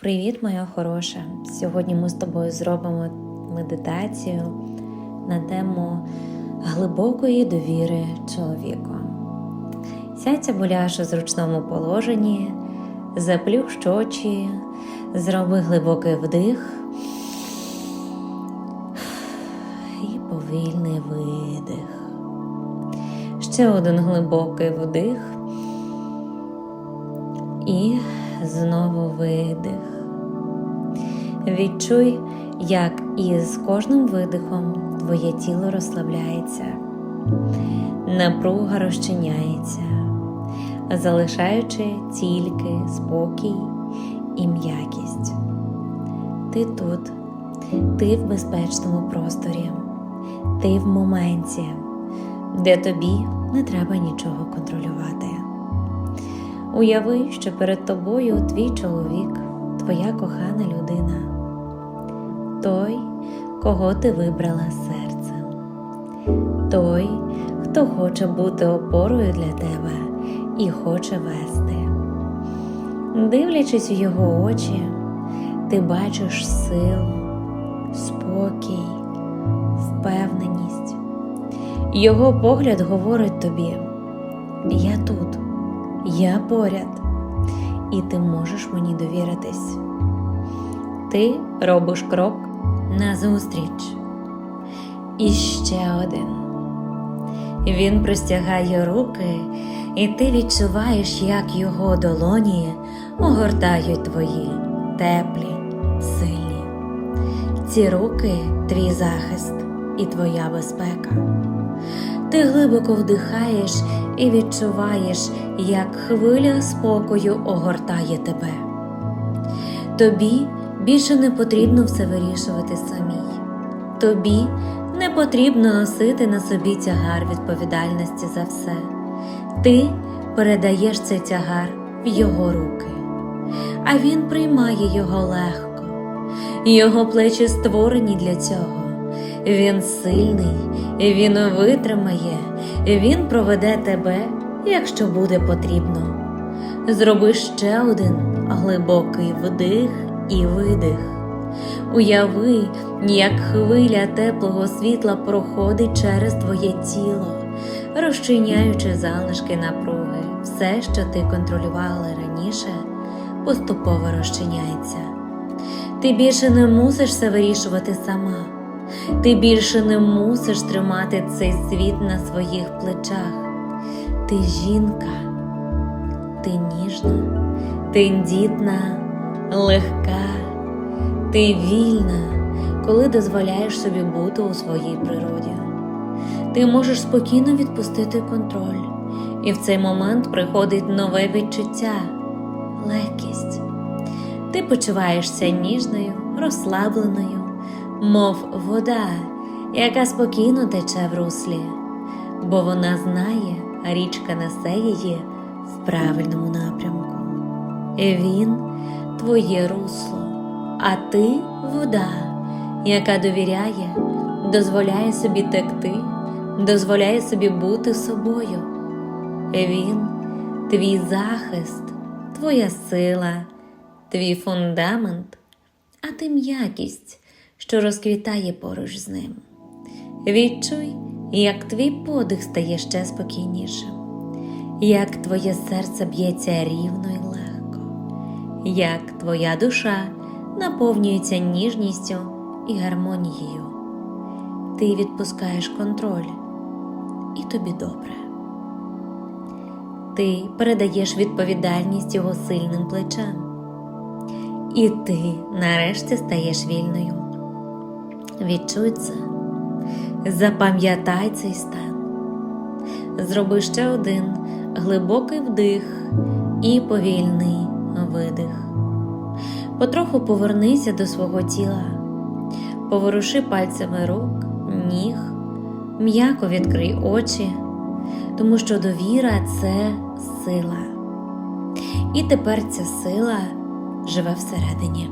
Привіт, моя хороша! Сьогодні ми з тобою зробимо медитацію на тему глибокої довіри чоловіку. Сядь або ляж у зручному положенні, заплющ очі, зроби глибокий вдих і повільний видих. Ще один глибокий вдих. І знову видих. Відчуй, як із кожним видихом твоє тіло розслабляється, напруга розчиняється, залишаючи тільки спокій і м'якість. Ти тут, ти в безпечному просторі, ти в моменті, де тобі не треба нічого контролювати. Уяви, що перед тобою твій чоловік, твоя кохана людина, той, кого ти вибрала серцем, той, хто хоче бути опорою для тебе і хоче вести. Дивлячись у його очі, ти бачиш силу, спокій, впевненість. Його погляд говорить тобі: Я. Я поряд, і ти можеш мені довіритись. Ти робиш крок назустріч. І ще один. Він простягає руки, і ти відчуваєш, як його долоні огортають твої теплі, сильні. Ці руки твій захист і твоя безпека. Ти глибоко вдихаєш і відчуваєш, як хвиля спокою огортає тебе. Тобі більше не потрібно все вирішувати самій. Тобі не потрібно носити на собі тягар відповідальності за все. Ти передаєш цей тягар в його руки, а він приймає його легко. Його плечі створені для цього. Він сильний, він витримає, він проведе тебе, якщо буде потрібно. Зроби ще один глибокий вдих і видих. Уяви, як хвиля теплого світла проходить через твоє тіло, розчиняючи залишки напруги, все, що ти контролювала раніше, поступово розчиняється. Ти більше не мусиш все вирішувати сама. Ти більше не мусиш тримати цей світ на своїх плечах. Ти жінка, ти ніжна, тендітна, легка, ти вільна, коли дозволяєш собі бути у своїй природі. Ти можеш спокійно відпустити контроль, і в цей момент приходить нове відчуття легкість. Ти почуваєшся ніжною, розслабленою мов вода, яка спокійно тече в руслі, бо вона знає, річка несе її в правильному напрямку. Він твоє русло, а ти вода, яка довіряє, дозволяє собі текти, дозволяє собі бути собою. Він твій захист, твоя сила, твій фундамент, а ти м'якість що розквітає поруч з ним. Відчуй, як твій подих стає ще спокійнішим, як твоє серце б'ється рівно і легко, як твоя душа наповнюється ніжністю і гармонією. Ти відпускаєш контроль, і тобі добре. Ти передаєш відповідальність його сильним плечам. І ти нарешті стаєш вільною. Відчуй це, запам'ятай цей стан. Зроби ще один глибокий вдих і повільний видих. Потроху повернися до свого тіла, поворуши пальцями рук, ніг, м'яко відкрий очі, тому що довіра це сила. І тепер ця сила живе всередині.